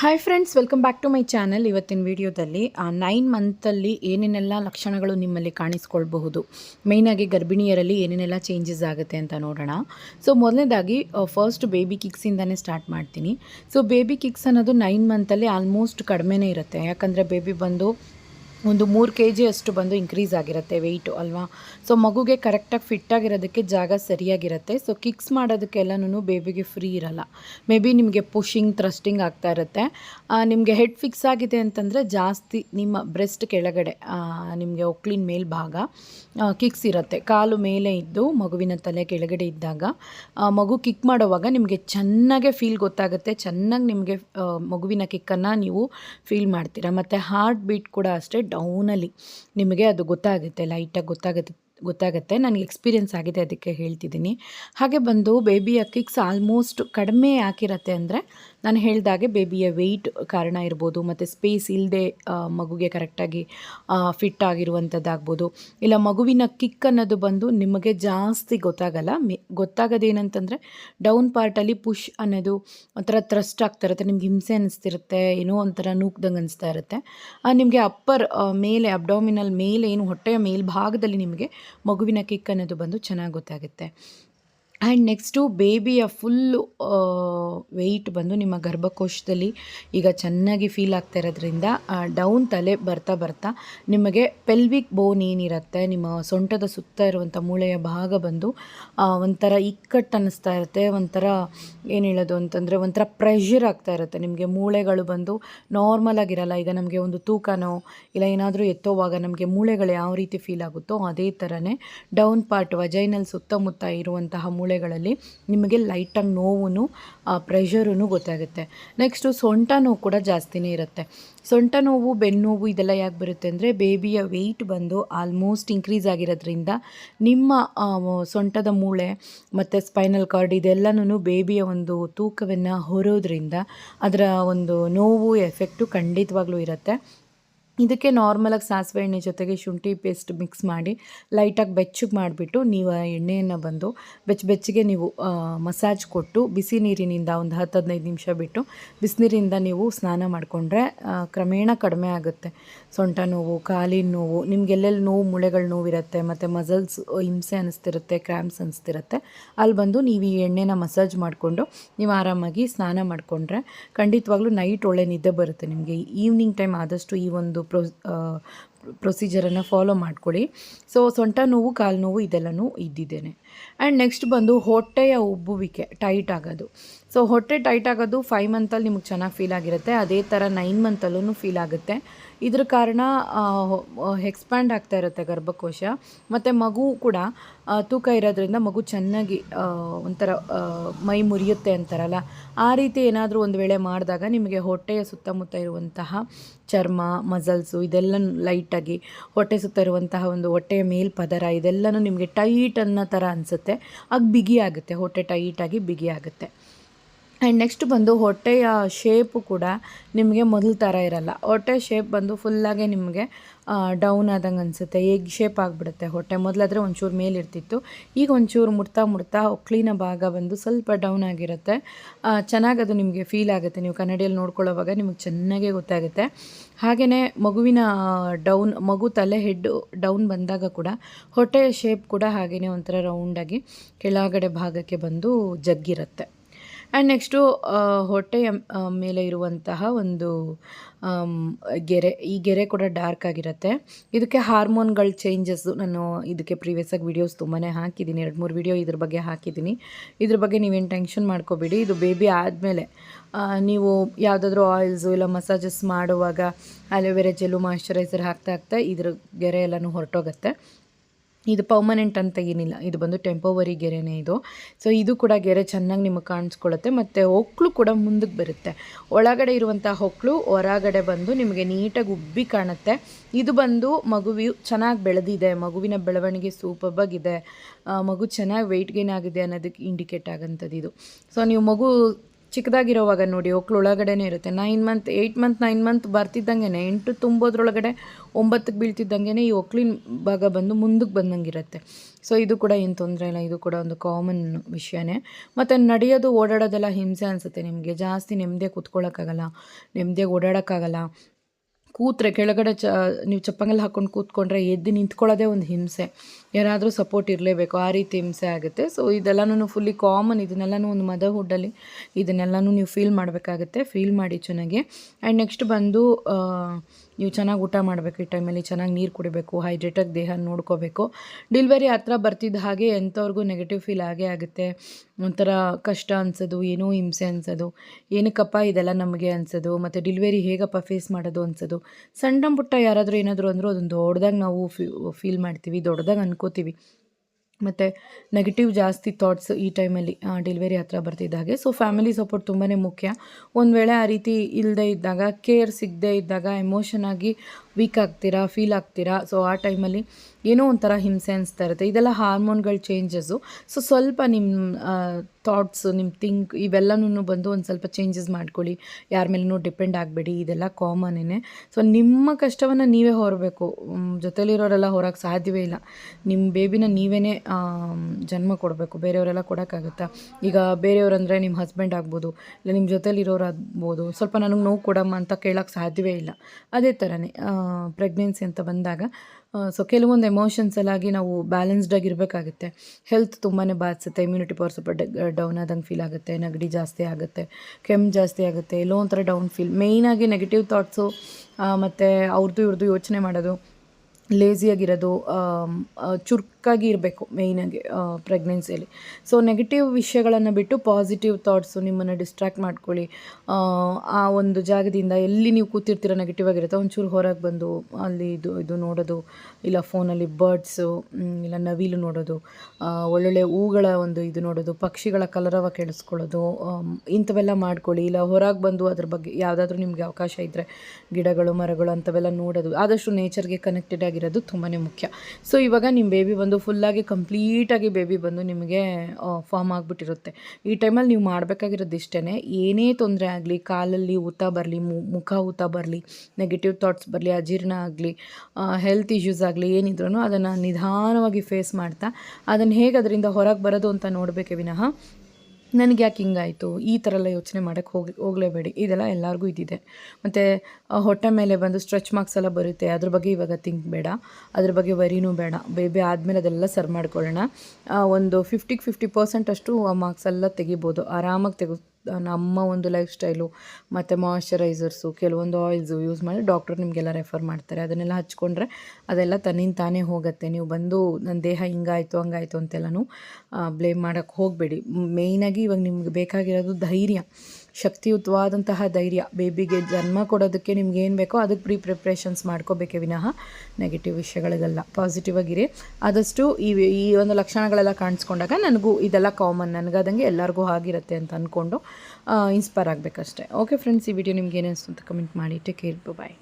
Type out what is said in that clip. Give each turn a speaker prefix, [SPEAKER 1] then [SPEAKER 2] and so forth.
[SPEAKER 1] Hi friends welcome back to my channel ಇವತ್ತಿನ ವಿಡಿಯೋದಲ್ಲಿ nine ಮಂತಲ್ಲಿ ಏನೇನೆಲ್ಲ ಲಕ್ಷಣಗಳು ನಿಮ್ಮಲ್ಲಿ ಕಾಣಿಸ್ಕೊಳ್ಬಹುದು. ಮೇಯ್ನಾಗಿ ಗರ್ಭಿಣಿಯರಲ್ಲಿ ಏನೇನೆಲ್ಲ ಚೇಂಜಸ್ ಆಗುತ್ತೆ ಅಂತ ನೋಡೋಣ. ಸೊ ಮೊದಲನೇದಾಗಿ ಫಸ್ಟ್ ಬೇಬಿ ಕಿಕ್ಸಿಂದನೇ ಸ್ಟಾರ್ಟ್ ಮಾಡ್ತೀನಿ. ಸೊ ಬೇಬಿ ಕಿಕ್ಸ್ ಅನ್ನೋದು ನೈನ್ ಮಂತಲ್ಲಿ ಆಲ್ಮೋಸ್ಟ್ ಕಡಿಮೆನೇ ಇರುತ್ತೆ. ಯಾಕಂದರೆ ಬೇಬಿ ಬಂದು ಒಂದು ಮೂರು ಕೆ ಜಿ ಅಷ್ಟು ಬಂದು ಇನ್ಕ್ರೀಸ್ ಆಗಿರುತ್ತೆ ವೆಯ್ಟು ಅಲ್ವಾ? ಸೊ ಮಗುಗೆ ಕರೆಕ್ಟಾಗಿ ಫಿಟ್ಟಾಗಿರೋದಕ್ಕೆ ಜಾಗ ಸರಿಯಾಗಿರುತ್ತೆ. ಸೊ ಕಿಕ್ಸ್ ಮಾಡೋದಕ್ಕೆಲ್ಲನೂ ಬೇಬಿಗೆ ಫ್ರೀ ಇರಲ್ಲ. ಮೇ ಬಿ ನಿಮಗೆ ಪುಷಿಂಗ್ ಥ್ರಸ್ಟಿಂಗ್ ಆಗ್ತಾ ಇರುತ್ತೆ. ನಿಮಗೆ ಹೆಡ್ ಫಿಕ್ಸ್ ಆಗಿದೆ ಅಂತಂದರೆ ಜಾಸ್ತಿ ನಿಮ್ಮ ಬ್ರೆಸ್ಟ್ ಕೆಳಗಡೆ ನಿಮಗೆ ಒಕ್ಲಿನ ಮೇಲ್ಭಾಗ ಕಿಕ್ಸ್ ಇರುತ್ತೆ. ಕಾಲು ಮೇಲೆ ಇದ್ದು ಮಗುವಿನ ತಲೆ ಕೆಳಗಡೆ ಇದ್ದಾಗ ಮಗು ಕಿಕ್ ಮಾಡೋವಾಗ ನಿಮಗೆ ಚೆನ್ನಾಗೆ ಫೀಲ್ ಗೊತ್ತಾಗುತ್ತೆ. ಚೆನ್ನಾಗಿ ನಿಮಗೆ ಮಗುವಿನ ಕಿಕ್ಕನ್ನು ನೀವು ಫೀಲ್ ಮಾಡ್ತೀರಾ. ಮತ್ತು ಹಾರ್ಟ್ ಬೀಟ್ ಕೂಡ ಅಷ್ಟೇ ಡೌನಲ್ಲಿ ನಿಮಗೆ ಅದು ಗೊತ್ತಾಗುತ್ತೆ ಲೈಟಾಗಿ ಗೊತ್ತಾಗುತ್ತೆ. ಗೊತ್ತಾಗುತ್ತೆ. ನನಗೆ ಎಕ್ಸ್ಪೀರಿಯೆನ್ಸ್ ಆಗಿದೆ ಅದಕ್ಕೆ ಹೇಳ್ತಿದ್ದೀನಿ. ಹಾಗೆ ಬಂದು ಬೇಬಿಯ ಕಿಕ್ಸ್ ಆಲ್ಮೋಸ್ಟ್ ಕಡಿಮೆ ಹಾಕಿರತ್ತೆ ಅಂದರೆ ನಾನು ಹೇಳಿದಾಗೆ ಬೇಬಿಯ ವೆಯ್ಟ್ ಕಾರಣ ಇರ್ಬೋದು, ಮತ್ತು ಸ್ಪೇಸ್ ಇಲ್ಲದೆ ಮಗುಗೆ ಕರೆಕ್ಟಾಗಿ ಫಿಟ್ ಆಗಿರುವಂಥದ್ದಾಗ್ಬೋದು ಇಲ್ಲ ಮಗುವಿನ ಕಿಕ್ ಅನ್ನೋದು ಬಂದು ನಿಮಗೆ ಜಾಸ್ತಿ ಗೊತ್ತಾಗಲ್ಲ. ಮೇ, ಗೊತ್ತಾಗೋದೇನಂತಂದರೆ ಡೌನ್ ಪಾರ್ಟಲ್ಲಿ ಪುಷ್ ಅನ್ನೋದು ಒಂಥರ ಥ್ರಸ್ಟ್ ಆಗ್ತಾ ಇರುತ್ತೆ. ನಿಮ್ಗೆ ಹಿಂಸೆ ಅನ್ನಿಸ್ತಿರುತ್ತೆ ಏನೋ ಒಂಥರ ನೂಕ್ದಂಗೆ ಅನಿಸ್ತಾ ಇರುತ್ತೆ. ನಿಮಗೆ ಅಪ್ಪರ್ ಮೇಲೆ ಅಬ್ಡಾಮಿನಲ್ ಮೇಲೆ ಏನು ಹೊಟ್ಟೆಯ ಮೇಲ್ಭಾಗದಲ್ಲಿ ನಿಮಗೆ ಮಗುವಿನ ಕಿಕ್ ಅನ್ನೋದು ಬಂದು ಚೆನ್ನಾಗಿ ಗೊತ್ತಾಗುತ್ತೆ. ಆ್ಯಂಡ್ ನೆಕ್ಸ್ಟು ಬೇಬಿಯ ಫುಲ್ಲು ವೆಯ್ಟ್ ಬಂದು ನಿಮ್ಮ ಗರ್ಭಕೋಶದಲ್ಲಿ ಈಗ ಚೆನ್ನಾಗಿ ಫೀಲ್ ಆಗ್ತಾ ಇರೋದ್ರಿಂದ ಡೌನ್ ತಲೆ ಬರ್ತಾ ಬರ್ತಾ ನಿಮಗೆ ಪೆಲ್ವಿಕ್ ಬೋನ್ ಏನಿರುತ್ತೆ, ನಿಮ್ಮ ಸೊಂಟದ ಸುತ್ತ ಇರುವಂಥ ಮೂಳೆಯ ಭಾಗ ಬಂದು ಒಂಥರ ಇಕ್ಕಟ್ಟು ಅನ್ನಿಸ್ತಾ ಇರುತ್ತೆ, ಒಂಥರ ಏನು ಹೇಳೋದು ಅಂತಂದರೆ ಒಂಥರ ಪ್ರೆಷರ್ ಆಗ್ತಾ ಇರುತ್ತೆ. ನಿಮಗೆ ಮೂಳೆಗಳು ಬಂದು ನಾರ್ಮಲ್ ಆಗಿರಲ್ಲ, ಈಗ ನಮಗೆ ಒಂದು ತೂಕನೋ ಇಲ್ಲ ಏನಾದರೂ ಎತ್ತೋವಾಗ ನಮಗೆ ಮೂಳೆಗಳು ಯಾವ ರೀತಿ ಫೀಲ್ ಆಗುತ್ತೋ ಅದೇ ಥರನೇ ಡೌನ್ ಪಾರ್ಟ್ ವಜೈನಲ್ ಸುತ್ತಮುತ್ತ ಇರುವಂತಹ ಮೂಳೆಗಳಲ್ಲಿ ನಿಮಗೆ ಲೈಟಾಗಿ ನೋವು ಪ್ರೆಷರೂ ಗೊತ್ತಾಗುತ್ತೆ. ನೆಕ್ಸ್ಟು ಸೊಂಟ ನೋವು ಕೂಡ ಜಾಸ್ತಿನೇ ಇರುತ್ತೆ. ಸೊಂಟ ನೋವು ಬೆನ್ನೋವು ಇದೆಲ್ಲ ಯಾಕೆ ಬರುತ್ತೆ ಅಂದರೆ ಬೇಬಿಯ ವೆಯ್ಟ್ ಬಂದು ಆಲ್ಮೋಸ್ಟ್ ಇನ್ಕ್ರೀಸ್ ಆಗಿರೋದ್ರಿಂದ ನಿಮ್ಮ ಸೊಂಟದ ಮೂಳೆ ಮತ್ತು ಸ್ಪೈನಲ್ ಕಾರ್ಡ್ ಇದೆಲ್ಲನೂ ಬೇಬಿಯ ಒಂದು ತೂಕವನ್ನು ಹೊರೋದ್ರಿಂದ ಅದರ ಒಂದು ನೋವು ಎಫೆಕ್ಟು ಖಂಡಿತವಾಗ್ಲೂ ಇರುತ್ತೆ. ಇದಕ್ಕೆ ನಾರ್ಮಲಾಗಿ ಸಾಸಿವೆ ಎಣ್ಣೆ ಜೊತೆಗೆ ಶುಂಠಿ ಪೇಸ್ಟ್ ಮಿಕ್ಸ್ ಮಾಡಿ ಲೈಟಾಗಿ ಬೆಚ್ಚಗೆ ಮಾಡಿಬಿಟ್ಟು ನೀವು ಆ ಎಣ್ಣೆಯನ್ನು ಬಂದು ಬೆಚ್ಚ ಬೆಚ್ಚಗೆ ನೀವು ಮಸಾಜ್ ಕೊಟ್ಟು ಬಿಸಿ ನೀರಿನಿಂದ ಒಂದು ಹತ್ತು ಹದಿನೈದು ನಿಮಿಷ ಬಿಟ್ಟು ಬಿಸಿನೀರಿಂದ ನೀವು ಸ್ನಾನ ಮಾಡಿಕೊಂಡ್ರೆ ಕ್ರಮೇಣ ಕಡಿಮೆ ಆಗುತ್ತೆ. ಸೊಂಟ ನೋವು, ಕಾಲಿನ ನೋವು ನಿಮಗೆಲ್ಲೆಲ್ಲಿ ನೋವು, ಮೂಳೆಗಳು ನೋವಿರುತ್ತೆ, ಮತ್ತು ಮಸಲ್ಸ್ ಹಿಂಸೆ ಅನಿಸ್ತಿರುತ್ತೆ ಕ್ರ್ಯಾಂಪ್ಸ್ ಅನಿಸ್ತಿರುತ್ತೆ, ಅಲ್ಲಿ ಬಂದು ನೀವು ಈ ಎಣ್ಣೆನ ಮಸಾಜ್ ಮಾಡಿಕೊಂಡು ನೀವು ಆರಾಮಾಗಿ ಸ್ನಾನ ಮಾಡಿಕೊಂಡ್ರೆ ಖಂಡಿತವಾಗ್ಲೂ ನೈಟ್ ಒಳ್ಳೆ ನಿದ್ದೆ ಬರುತ್ತೆ ನಿಮಗೆ. ಈವ್ನಿಂಗ್ ಟೈಮ್ ಆದಷ್ಟು ಈ ಒಂದು ಪ್ರೊ ಪ್ರೊಸೀಜರನ್ನು ಫಾಲೋ ಮಾಡ್ಕೊಳ್ಳಿ. ಸೊ, ಸೊಂಟ ನೋವು, ಕಾಲು ನೋವು ಇದೆಲ್ಲನೂ ಇದ್ದಿದ್ದೇನೆ. ಆ್ಯಂಡ್ ನೆಕ್ಸ್ಟ್ ಬಂದು ಹೊಟ್ಟೆಯ ಉಬ್ಬುವಿಕೆ, ಟೈಟ್ ಆಗೋದು. ಸೊ ಹೊಟ್ಟೆ ಟೈಟ್ ಆಗೋದು ಫೈವ್ ಮಂತಲ್ಲಿ ನಿಮಗೆ ಚೆನ್ನಾಗಿ ಫೀಲ್ ಆಗಿರುತ್ತೆ. ಅದೇ ಥರ ನೈನ್ ಮಂತಲ್ಲೂ ಫೀಲ್ ಆಗುತ್ತೆ. ಇದ್ರ ಕಾರಣ ಎಕ್ಸ್ಪ್ಯಾಂಡ್ ಆಗ್ತಾ ಇರುತ್ತೆ ಗರ್ಭಕೋಶ. ಮತ್ತು ಮಗು ಕೂಡ ತೂಕ ಇರೋದ್ರಿಂದ ಮಗು ಚೆನ್ನಾಗಿ ಒಂಥರ ಮೈ ಮುರಿಯುತ್ತೆ ಅಂತಾರಲ್ಲ, ಆ ರೀತಿ ಏನಾದರೂ ಒಂದು ವೇಳೆ ಮಾಡಿದಾಗ ನಿಮಗೆ ಹೊಟ್ಟೆಯ ಸುತ್ತಮುತ್ತ ಇರುವಂತಹ ಚರ್ಮ ಮಸಲ್ಸು ಇದೆಲ್ಲ ಲೈಟಾಗಿ ಹೊಟ್ಟೆ ಸುತ್ತ ಇರುವಂತಹ ಒಂದು ಹೊಟ್ಟೆಯ ಮೇಲ್ಪದರ ಇದೆಲ್ಲನೂ ನಿಮಗೆ ಟೈಟ್ ಅನ್ನೋ ಥರ ಅನಿಸುತ್ತೆ. ಆಗ ಬಿಗಿ ಆಗುತ್ತೆ ಹೊಟ್ಟೆ ಟೈಟಾಗಿ ಬಿಗಿ ಆಗುತ್ತೆ ಆ್ಯಂಡ್ ನೆಕ್ಸ್ಟ್ ಬಂದು ಹೊಟ್ಟೆಯ ಶೇಪು ಕೂಡ ನಿಮಗೆ ಮೊದಲ ಥರ ಇರಲ್ಲ. ಹೊಟ್ಟೆ ಶೇಪ್ ಬಂದು ಫುಲ್ಲಾಗೆ ನಿಮಗೆ ಡೌನ್ ಆದಂಗೆ ಅನಿಸುತ್ತೆ. ಎಗ್ ಶೇಪ್ ಆಗಿಬಿಡುತ್ತೆ ಹೊಟ್ಟೆ? ಮೊದಲಾದರೆ ಒಂಚೂರು ಮೇಲಿರ್ತಿತ್ತು ಈಗ ಒಂಚೂರು ಮುಡ್ತಾ ಮುಡ್ತಾ ಒಕ್ಲಿನ ಭಾಗ ಬಂದು ಸ್ವಲ್ಪ ಡೌನ್ ಆಗಿರುತ್ತೆ. ಚೆನ್ನಾಗಿ ಅದು ನಿಮಗೆ ಫೀಲ್ ಆಗುತ್ತೆ. ನೀವು ಕನ್ನಡಿಯಲ್ಲಿ ನೋಡ್ಕೊಳ್ಳೋವಾಗ ನಿಮಗೆ ಚೆನ್ನಾಗೇ ಗೊತ್ತಾಗುತ್ತೆ. ಹಾಗೆಯೇ ಮಗುವಿನ ಡೌನ್ ಮಗು ತಲೆ ಹೆಡ್ ಡೌನ್ ಬಂದಾಗ ಕೂಡ ಹೊಟ್ಟೆಯ ಶೇಪ್ ಕೂಡ ಹಾಗೆಯೇ ಒಂಥರ ರೌಂಡಾಗಿ ಕೆಳಗಡೆ ಭಾಗಕ್ಕೆ ಬಂದು ಜಗ್ಗಿರುತ್ತೆ. ಆ್ಯಂಡ್ ನೆಕ್ಸ್ಟು ಹೊಟ್ಟೆಯ ಮೇಲೆ ಇರುವಂತಹ ಒಂದು ಗೆರೆ, ಈ ಗೆರೆ ಕೂಡ ಡಾರ್ಕ್ ಆಗಿರುತ್ತೆ. ಇದಕ್ಕೆ ಹಾರ್ಮೋನ್ಗಳ ಚೇಂಜಸ್ಸು ನಾನು ಇದಕ್ಕೆ ಪ್ರೀವಿಯಸ್ ಆಗಿ ವೀಡಿಯೋಸ್ ತುಂಬಾ ಹಾಕಿದ್ದೀನಿ. ಎರಡು ಮೂರು ವೀಡಿಯೋ ಇದ್ರ ಬಗ್ಗೆ ಹಾಕಿದ್ದೀನಿ. ಇದ್ರ ಬಗ್ಗೆ ನೀವೇನು ಟೆನ್ಷನ್ ಮಾಡ್ಕೋಬೇಡಿ. ಇದು ಬೇಬಿ ಆದಮೇಲೆ ನೀವು ಯಾವುದಾದ್ರೂ ಆಯಿಲ್ಸು ಇಲ್ಲ ಮಸಾಜಸ್ ಮಾಡುವಾಗ ಅಲೋವೆರಾ ಜೆಲ್ಲು ಮಾಯಿಶ್ಚರೈಸರ್ ಹಾಕ್ತಾ ಹಾಕ್ತಾ ಇದ್ರ ಗೆರೆ ಎಲ್ಲನೂ ಹೊರಟೋಗುತ್ತೆ. ಇದು ಪರ್ಮನೆಂಟ್ ಅಂತ ಏನಿಲ್ಲ. ಇದು ಬಂದು ಟೆಂಪೋವರಿ ಗೆರೆನೇ ಇದು. ಸೊ ಇದು ಕೂಡ ಗೆರೆ ಚೆನ್ನಾಗಿ ನಿಮಗೆ ಕಾಣಿಸ್ಕೊಳ್ಳುತ್ತೆ ಮತ್ತು ಹೊಕ್ಳು ಕೂಡ ಮುಂದಕ್ಕೆ ಬರುತ್ತೆ. ಒಳಗಡೆ ಇರುವಂಥ ಹೊಕ್ಳು ಹೊರಗಡೆ ಬಂದು ನಿಮಗೆ ನೀಟಾಗಿ ಉಬ್ಬಿ ಕಾಣುತ್ತೆ. ಇದು ಬಂದು ಮಗುವಿ ಚೆನ್ನಾಗಿ ಬೆಳೆದಿದೆ. ಮಗುವಿನ ಬೆಳವಣಿಗೆ ಸೂಪರ್ಬಾಗಿದೆ ಮಗು ಚೆನ್ನಾಗಿ ವೆಯ್ಟ್ ಗೇನ್ ಆಗಿದೆ ಅನ್ನೋದಕ್ಕೆ ಇಂಡಿಕೇಟ್ ಆಗೋಂಥದ್ದು ಇದು. ಸೊ ನೀವು ಮಗು ಚಿಕ್ಕದಾಗಿರೋವಾಗ ನೋಡಿ ಒಕ್ಳು ಒಳಗಡೆನೇ ಇರುತ್ತೆ. Nine month eight month nine month ಬರ್ತಿದ್ದಂಗೆ ಎಂಟು ತುಂಬೋದ್ರೊಳಗಡೆ ಒಂಬತ್ತಕ್ಕೆ ಬೀಳ್ತಿದ್ದಂಗೆ ಈ ಒಕ್ಳಿನ ಭಾಗ ಬಂದು ಮುಂದಕ್ಕೆ ಬಂದಂಗೆ ಇರುತ್ತೆ ಸೊ ಇದು ಕೂಡ ಏನು ತೊಂದರೆ ಇಲ್ಲ, ಇದು ಕೂಡ ಒಂದು ಕಾಮನ್ ವಿಷಯನೇ. ಮತ್ತು ನಡೆಯೋದು, ಓಡಾಡೋದೆಲ್ಲ ಹಿಂಸೆ ಅನಿಸುತ್ತೆ ನಿಮಗೆ. ಜಾಸ್ತಿ ನೆಮ್ಮದಿಯಾಗಿ ಕೂತ್ಕೊಳ್ಳೋಕ್ಕಾಗಲ್ಲ ನೆಮ್ಮದಿಯಾಗಿ ಓಡಾಡೋಕ್ಕಾಗಲ್ಲ. ಕೂತ್ರೆ, ಕೆಳಗಡೆ ಚ, ನೀವು ಚಪ್ಪಂಗಲ್ಲಿ ಹಾಕ್ಕೊಂಡು ಕೂತ್ಕೊಂಡ್ರೆ ಎದ್ದು ನಿಂತ್ಕೊಳ್ಳೋದೇ ಒಂದು ಹಿಂಸೆ. ಯಾರಾದರೂ ಸಪೋರ್ಟ್ ಇರಲೇಬೇಕು, ಆ ರೀತಿ ಹಿಂಸೆ ಆಗುತ್ತೆ. ಸೊ ಇದೆಲ್ಲನೂ ಫುಲ್ಲಿ ಕಾಮನ್ ಇದನ್ನೆಲ್ಲನೂ ಒಂದು ಮದರ್ಹುಡ್ಡಲ್ಲಿ ಇದನ್ನೆಲ್ಲನೂ ನೀವು ಫೀಲ್ ಮಾಡಬೇಕಾಗುತ್ತೆ ಫೀಲ್ ಮಾಡಿ ಚೆನ್ನಾಗಿ. ಆ್ಯಂಡ್ ನೆಕ್ಸ್ಟ್ ಬಂದು ನೀವು ಚೆನ್ನಾಗಿ ಊಟ ಮಾಡಬೇಕು ಈ ಟೈಮಲ್ಲಿ ಚೆನ್ನಾಗಿ ನೀರು ಕುಡಿಬೇಕು ಹೈಡ್ರೇಟಾಗಿ ದೇಹ ನೋಡ್ಕೋಬೇಕು. ಡಿಲ್ವರಿ ಹತ್ರ ಬರ್ತಿದ್ದ ಹಾಗೆ ಎಂಥವ್ರಿಗೂ ನೆಗೆಟಿವ್ ಫೀಲ್ ಆಗೇ ಆಗುತ್ತೆ. ಒಂಥರ ಕಷ್ಟ ಅನ್ಸೋದು, ಏನೋ ಹಿಂಸೆ ಅನ್ಸೋದು, ಏನಕ್ಕಪ್ಪ ಇದೆಲ್ಲ ನಮಗೆ ಅನ್ಸೋದು, ಮತ್ತು ಡಿಲ್ವರಿ ಹೇಗಪ್ಪ ಫೇಸ್ ಮಾಡೋದು ಅನ್ಸೋದು. ಸಣ್ಣ ಪುಟ್ಟ ಯಾರಾದರೂ ಏನಾದರೂ ಅಂದರೂ ಅದೊಂದು ದೊಡ್ಡದಾಗಿ ನಾವು ಫೀಲ್ ಮಾಡ್ತೀವಿ, ದೊಡ್ಡದಾಗಿ ಅನ್ಕೋತೀವಿ. ಮತ್ತು ನೆಗೆಟಿವ್ ಜಾಸ್ತಿ ಥಾಟ್ಸ್ ಈ ಟೈಮಲ್ಲಿ ಡೆಲಿವರಿ ಹತ್ರ ಬರ್ತಿದ್ದಾಗೆ ಸೊ ಫ್ಯಾಮಿಲಿ ಸಪೋರ್ಟ್ ತುಂಬಾ ಮುಖ್ಯ. ಒಂದು ವೇಳೆ ಆ ರೀತಿ ಇಲ್ಲದೆ ಇದ್ದಾಗ ಕೇರ್ ಸಿಗದೆ ಇದ್ದಾಗ ಎಮೋಷನ್ ಆಗಿ ವೀಕ್ ಆಗ್ತೀರಾ ಫೀಲ್ ಆಗ್ತೀರಾ? ಸೊ ಆ ಟೈಮಲ್ಲಿ ಏನೋ ಒಂಥರ ಹಿಂಸೆ ಅನಿಸ್ತಾ ಇರುತ್ತೆ. ಇದೆಲ್ಲ ಹಾರ್ಮೋನ್ಗಳ ಚೇಂಜಸ್ಸು ಸೊ ಸ್ವಲ್ಪ ನಿಮ್ಮ ಥಾಟ್ಸ್ ನಿಮ್ಮ ಥಿಂಕ್ ಇವೆಲ್ಲನೂ ಬಂದು ಒಂದು ಸ್ವಲ್ಪ ಚೇಂಜಸ್ ಮಾಡ್ಕೊಳ್ಳಿ. ಯಾರ ಮೇಲೂ ಡಿಪೆಂಡ್ ಆಗಬೇಡಿ. ಇದೆಲ್ಲ ಕಾಮನ್ನೇ ಸೊ ನಿಮ್ಮ ಕಷ್ಟವನ್ನು ನೀವೇ ಹೊರಬೇಕು. ಜೊತೆಲಿರೋರೆಲ್ಲ ಹೊರಕ್ಕೆ ಸಾಧ್ಯವೇ ಇಲ್ಲ. ನಿಮ್ಮ ಬೇಬಿನ ನೀವೇ ಜನ್ಮ ಕೊಡಬೇಕು. ಬೇರೆಯವರೆಲ್ಲ ಕೊಡೋಕ್ಕಾಗುತ್ತಾ? ಈಗ ಬೇರೆಯವರಂದರೆ ನಿಮ್ಮ ಹಸ್ಬೆಂಡ್ ಆಗ್ಬೋದು, ಇಲ್ಲ ನಿಮ್ಮ ಜೊತೆಲಿರೋರು ಆಗ್ಬೋದು ಸ್ವಲ್ಪ ನನಗೆ ನೋವು ಕೊಡಮ್ಮ ಅಂತ ಕೇಳೋಕ್ಕೆ ಸಾಧ್ಯವೇ ಇಲ್ಲ. ಅದೇ ಥರನೇ ಪ್ರೆಗ್ನೆನ್ಸಿ ಅಂತ ಬಂದಾಗ ಸೊ ಕೆಲವೊಂದು ಎಮೋಷನ್ಸ್ ಆಗಿ ನಾವು ಬ್ಯಾಲೆನ್ಸ್ಡಾಗಿ ಆಗಿರಬೇಕಾಗುತ್ತೆ ಹೆಲ್ತ್ ತುಂಬಾ ಬಾಧಿಸುತ್ತೆ ಇಮ್ಯುನಿಟಿ ಪವರ್ ಸ್ವಲ್ಪ ಡೌನ್ ಆದಂಗೆ ಫೀಲ್ ಆಗುತ್ತೆ, ನೆಗಡಿ ಜಾಸ್ತಿ ಆಗುತ್ತೆ, ಕೆಮ್ಮು ಜಾಸ್ತಿ ಆಗುತ್ತೆ, ಎಲ್ಲೋ ಒಂಥರ ಡೌನ್ ಫೀಲ್ ಮೇಯ್ನಾಗಿ ನೆಗೆಟಿವ್ ಥಾಟ್ಸು ಮತ್ತು ಅವ್ರದ್ದು ಇವ್ರದ್ದು ಯೋಚನೆ ಮಾಡೋದು ಲೇಸಿಯಾಗಿರೋದು ಚುರುಕಾಗಿ ಇರಬೇಕು ಮೇಯ್ನಾಗಿ ಪ್ರೆಗ್ನೆನ್ಸಿಯಲ್ಲಿ ಸೊ ನೆಗೆಟಿವ್ ವಿಷಯಗಳನ್ನು ಬಿಟ್ಟು ಪಾಸಿಟಿವ್ ಥಾಟ್ಸು ನಿಮ್ಮನ್ನು ಡಿಸ್ಟ್ರ್ಯಾಕ್ಟ್ ಮಾಡ್ಕೊಳ್ಳಿ. ಆ, ಒಂದು ಜಾಗದಿಂದ ಎಲ್ಲಿ ನೀವು ಕೂತಿರ್ತೀರ ನೆಗೆಟಿವ್ ಆಗಿರುತ್ತೆ ಒಂಚೂರು ಹೊರಗೆ ಬಂದು ಅಲ್ಲಿ ಇದು ಇದು ನೋಡೋದು ಇಲ್ಲ ಫೋನಲ್ಲಿ ಬರ್ಡ್ಸು ಇಲ್ಲ ನವಿಲು ನೋಡೋದು ಒಳ್ಳೊಳ್ಳೆ ಹೂಗಳ ಒಂದು ಇದು ನೋಡೋದು ಪಕ್ಷಿಗಳ ಕಲರವ ಕೇಳಿಸ್ಕೊಳ್ಳೋದು ಇಂಥವೆಲ್ಲ ಮಾಡ್ಕೊಳ್ಳಿ. ಇಲ್ಲ ಹೊರಗೆ ಬಂದು ಅದ್ರ ಬಗ್ಗೆ ಯಾವುದಾದ್ರೂ ನಿಮಗೆ ಅವಕಾಶ ಇದ್ದರೆ ಗಿಡಗಳು ಮರಗಳು ಅಂಥವೆಲ್ಲ ನೋಡೋದು ಆದಷ್ಟು ನೇಚರ್ಗೆ ಕನೆಕ್ಟೆಡ್ ಆಗಿರೋದು ತುಂಬಾ ಮುಖ್ಯ. ಸೊ ಇವಾಗ ನಿಮ್ಮ ಬೇಬಿ ಬಂದು ಫುಲ್ಲಾಗಿ ಕಂಪ್ಲೀಟಾಗಿ ಬೇಬಿ ಬಂದು ನಿಮಗೆ ಫಾರ್ಮ್ ಆಗಿಬಿಟ್ಟಿರುತ್ತೆ. ಈ ಟೈಮಲ್ಲಿ ನೀವು ಮಾಡಬೇಕಾಗಿರೋದು ಇಷ್ಟೇ ಏನೇ ತೊಂದರೆ ಆಗಲಿ, ಕಾಲಲ್ಲಿ ಊತ ಬರಲಿ ಮುಖ ಊತ ಬರಲಿ ನೆಗೆಟಿವ್ ಥಾಟ್ಸ್ ಬರಲಿ, ಅಜೀರ್ಣ ಆಗಲಿ ಹೆಲ್ತ್ ಇಶ್ಯೂಸ್ ಆಗಲಿ ಏನಿದ್ರೂ ಅದನ್ನು ನಿಧಾನವಾಗಿ ಫೇಸ್ ಮಾಡ್ತಾ, ಅದನ್ನು ಹೇಗೆ ಅದರಿಂದ ಹೊರಗೆ ಬರೋದು ಅಂತ ನೋಡಬೇಕೆ ವಿನಃ ನನಗೆ ಯಾಕೆ ಹಿಂಗಾಯಿತು? ಈ ಥರ ಎಲ್ಲ ಯೋಚನೆ ಮಾಡೋಕ್ಕೆ ಹೋಗಿ, ಹೋಗಲೇಬೇಡಿ. ಇದೆಲ್ಲ ಎಲ್ಲರಿಗೂ ಇದಿದೆ. ಮತ್ತು ಹೊಟ್ಟೆ ಮೇಲೆ ಬಂದು ಸ್ಟ್ರೆಚ್ ಮಾರ್ಕ್ಸ್ ಎಲ್ಲ ಬರುತ್ತೆ. ಅದ್ರ ಬಗ್ಗೆ ಇವಾಗ ತಿಂಕ್ ಬೇಡ. ಅದ್ರ ಬಗ್ಗೆ ವರಿನೂ ಬೇಡ. ಬೇಬಿ ಆದಮೇಲೆ ಅದೆಲ್ಲ ಸರ್ ಮಾಡ್ಕೊಳ್ಳೋಣ. ಒಂದು ಫಿಫ್ಟಿಗೆ ಫಿಫ್ಟಿ ಪರ್ಸೆಂಟ್ ಅಷ್ಟು ಆ ಮಾರ್ಕ್ಸ್ ಎಲ್ಲ ತೆಗಿಬೋದು. ಆರಾಮಾಗಿ ತೆಗೆ ನಮ್ಮ ಒಂದು ಲೈಫ್ ಸ್ಟೈಲು ಮತ್ತು ಮಾಯಶ್ಚರೈಸರ್ಸು ಕೆಲವೊಂದು ಆಯಿಲ್ಸು ಯೂಸ್ ಮಾಡಿ ಡಾಕ್ಟ್ರು ನಿಮಗೆಲ್ಲ ರೆಫರ್ ಮಾಡ್ತಾರೆ. ಅದನ್ನೆಲ್ಲ ಹಚ್ಕೊಂಡ್ರೆ ಅದೆಲ್ಲ ತನ್ನಿಂದ ತಾನೇ ಹೋಗುತ್ತೆ. ನೀವು ಬಂದು ನನ್ನ ದೇಹ ಹಿಂಗಾಯಿತು, ಹಂಗಾಯಿತು ಅಂತೆಲ್ಲನೂ ಬ್ಲೇಮ್ ಮಾಡೋಕ್ಕೆ ಹೋಗಬೇಡಿ. ಮೇಯ್ನಾಗಿ ಇವಾಗ ನಿಮ್ಗೆ ಬೇಕಾಗಿರೋದು ಧೈರ್ಯ. ಶಕ್ತಿಯುತವಾದಂತಹ ಧೈರ್ಯ. ಬೇಬಿಗೆ ಜನ್ಮ ಕೊಡೋದಕ್ಕೆ ನಿಮ್ಗೆ ಏನು ಬೇಕೋ ಅದಕ್ಕೆ ಪ್ರೀ ಪ್ರಿಪ್ರೇಷನ್ಸ್ ಮಾಡ್ಕೋಬೇಕೆ ವಿನಃ. ನೆಗೆಟಿವ್ ವಿಷಯಗಳಿಗೆಲ್ಲ. ಪಾಸಿಟಿವ್ ಆಗಿರಿ. ಆದಷ್ಟು ಈ ಈ ಒಂದು ಲಕ್ಷಣಗಳೆಲ್ಲ ಕಾಣಿಸ್ಕೊಂಡಾಗ ನನಗೂ ಇದೆಲ್ಲ ಕಾಮನ್ ನನಗಾದಂಗೆ ಎಲ್ಲರಿಗೂ ಆಗಿರುತ್ತೆ ಅಂತ ಅಂದ್ಕೊಂಡು ಇನ್ಸ್ಪೈರ್ ಆಗಬೇಕಷ್ಟೇ. ಓಕೆ ಫ್ರೆಂಡ್ಸ್ ಈ ವಿಡಿಯೋ ನಿಮ್ಗೆ ಏನು ಅನಿಸ್ತು ಅಂತ ಕಮೆಂಟ್ ಮಾಡಿ. Take care bye